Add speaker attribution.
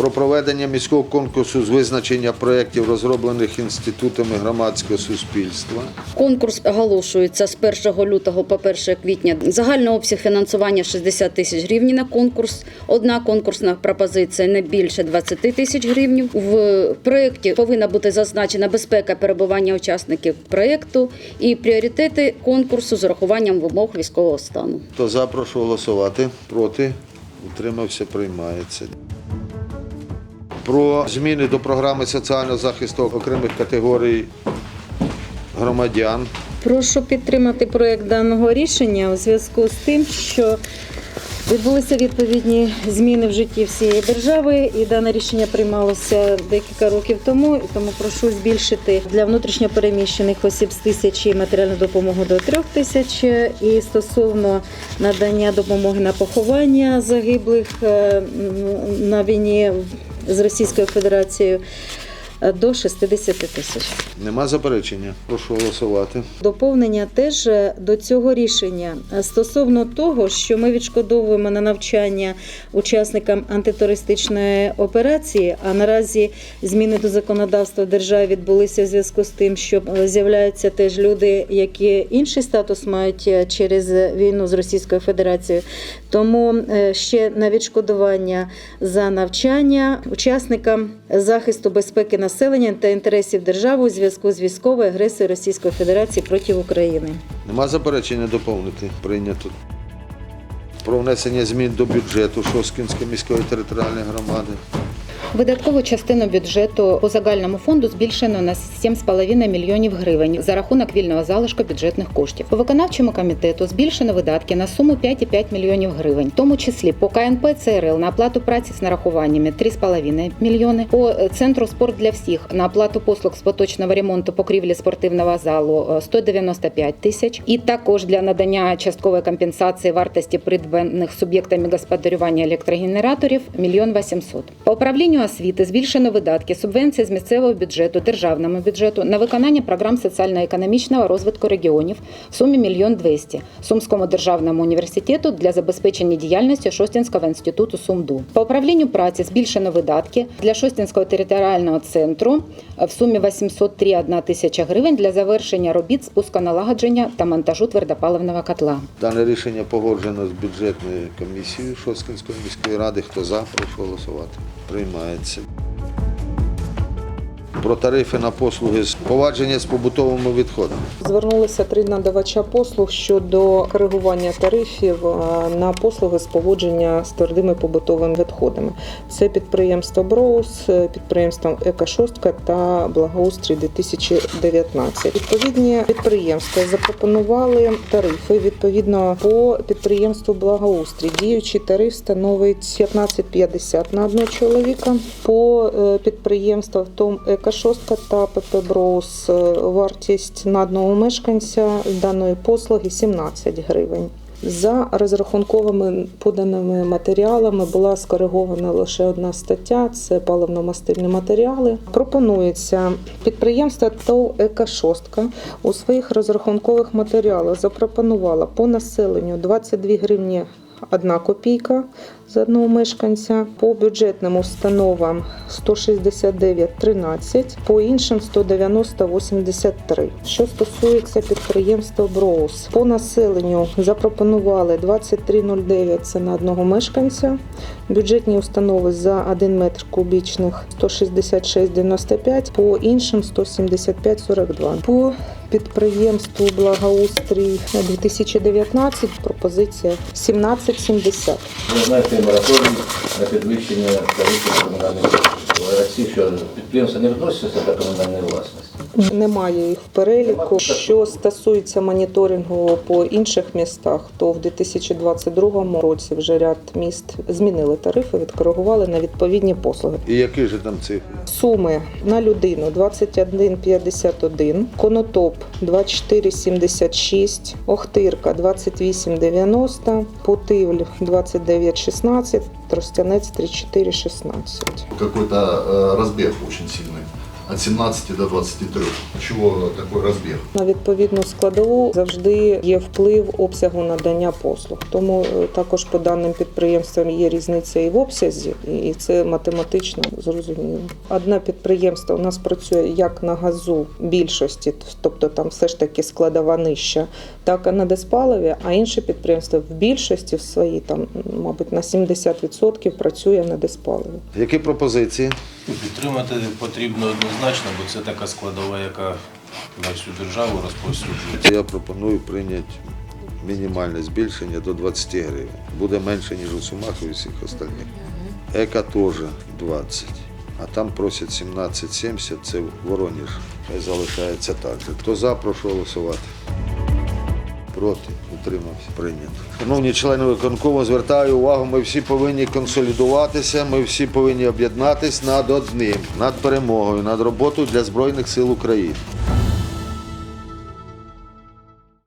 Speaker 1: про проведення міського конкурсу з визначення проєктів, розроблених інститутами громадського суспільства.
Speaker 2: Конкурс оголошується з 1 лютого по 1 квітня. Загальний обсяг фінансування 60 тисяч гривень на конкурс. Одна конкурсна пропозиція не більше 20 тисяч гривень. В проєкті повинна бути зазначена безпека перебування учасників проєкту і пріоритети конкурсу з урахуванням вимог військового стану.
Speaker 1: Хто за, прошу голосувати. Проти. Утримався, приймається. Про зміни до програми соціального захисту окремих категорій громадян.
Speaker 3: Прошу підтримати проект даного рішення у зв'язку з тим, що відбулися відповідні зміни в житті всієї держави, і дане рішення приймалося декілька років тому. І тому прошу збільшити для внутрішньопереміщених осіб з тисячі матеріальну допомогу до трьох тисяч. І стосовно надання допомоги на поховання загиблих е, на війні з Російською Федерацією до 60 тисяч.
Speaker 1: Нема заперечення. Прошу голосувати.
Speaker 3: Доповнення теж е, до цього рішення Е, стосовно того, що ми відшкодовуємо на навчання учасникам антитерористичної операції. А наразі зміни до законодавства в державі відбулися в зв'язку з тим, що е, з'являються теж люди, які інший статус мають через війну з Російською Федерацією. Тому ще на відшкодування за навчання учасникам захисту безпеки населення та інтересів держави у зв'язку з військовою агресією Російської Федерації проти України.
Speaker 1: Нема заперечення доповнити. Прийнято. Про внесення змін до бюджету Шоскінської міської територіальної громади.
Speaker 4: Видаткову частину бюджету по загальному фонду збільшено на 7,5 мільйонів гривень за рахунок вільного залишку бюджетних коштів. По виконавчому комітету збільшено видатки на суму 5,5 мільйонів гривень, в тому числі по КНП ЦРЛ на оплату праці з нарахуваннями 3,5 мільйони, по е, центру спорт для всіх на оплату послуг з поточного ремонту покрівлі спортивного залу е, 195 тисяч, і також для надання часткової компенсації вартості придбаних суб'єктами господарювання електрогенераторів 1 800 По управлінню освіти збільшено видатки субвенції з місцевого бюджету державному бюджету на виконання програм соціально-економічного розвитку регіонів в сумі 1 200 Сумському державному університету для забезпечення діяльності Шостінського інституту СумДУ. По управлінню праці збільшено видатки для Шостінського територіального центру в сумі 803,1 тисяча гривень для завершення робіт спусконалагодження та монтажу твердопаливного котла.
Speaker 1: Дане рішення погоджено з бюджетною комісією Шосткінської міської ради. Хто за, прошу голосувати. Приймається. Про тарифи на послуги з повадження з побутовими відходами.
Speaker 5: Звернулися три надавача послуг щодо коригування тарифів е, на послуги з поводження з твердими побутовими відходами. Це підприємство Броус, е, підприємство Екошостка та Благоустрій 2019. Відповідні підприємства запропонували тарифи відповідно по підприємству Благоустрій. Діючий тариф становить 15,50 на одного чоловіка. По е, підприємствах ТОМ Екошостка та ПП Броус е, вартість на одного мешканця даної послуги 17 гривень. За розрахунковими поданими матеріалами була скоригована лише одна стаття це паливно-мастильні матеріали. Пропонується підприємство ТОВ «Екошостка» у своїх розрахункових матеріалах запропонувала по населенню 22 гривні. Одна копійка з одного мешканця, по бюджетним установам 169,13, по іншим 190,83. Що стосується підприємства Броус, по населенню запропонували 23,09 це на одного мешканця. Бюджетні установи за 1 метр кубічних 166,95, по іншим 175,42. По підприємству благоустрій 2019 пропозиція 17,70.
Speaker 6: Ви знаєте мораторій на підвищення тарифів комунальних Ці, що підприємства не відносяться до комунальної власності.
Speaker 5: Немає їх в переліку. Що стосується моніторингу по інших містах, то в 2022 році вже ряд міст змінили тарифи, відкоригували на відповідні послуги.
Speaker 1: І які ж там цифри?
Speaker 5: Суми на людину 21,51, Конотоп 24,76, Охтирка 28,90, Путивль 29,16, Тростянець 34,16.
Speaker 7: какой-то э, разбег очень сильный. От 17 до 23. Чего такой разбег?
Speaker 5: На відповідну складову завжди є вплив обсягу надання послуг. Тому е, також по даним підприємствам є різниця і в обсязі, і це математично зрозуміло. Одне підприємство у нас працює як на газу більшості, тобто там все ж таки складова нижча, так і на диспаливі, а інше підприємство в більшості в своїй там, мабуть, на 70% працює на диспаливі.
Speaker 1: Які пропозиції?
Speaker 8: Підтримати потрібно однозначно, бо це така складова, яка на всю державу розповсюджується.
Speaker 1: Я пропоную прийняти мінімальне збільшення до 20 гривень. Буде менше, ніж у Сумах і всіх остальних. Ека теж 20. А там просять 17,70, це Вороніж. Хай залишається так же. Хто за, прошу голосувати. Проти, утримався, прийнято. Шановні члени виконкому, звертаю увагу, ми всі повинні консолідуватися, ми всі повинні об'єднатися над одним, над перемогою, над роботою для Збройних сил України.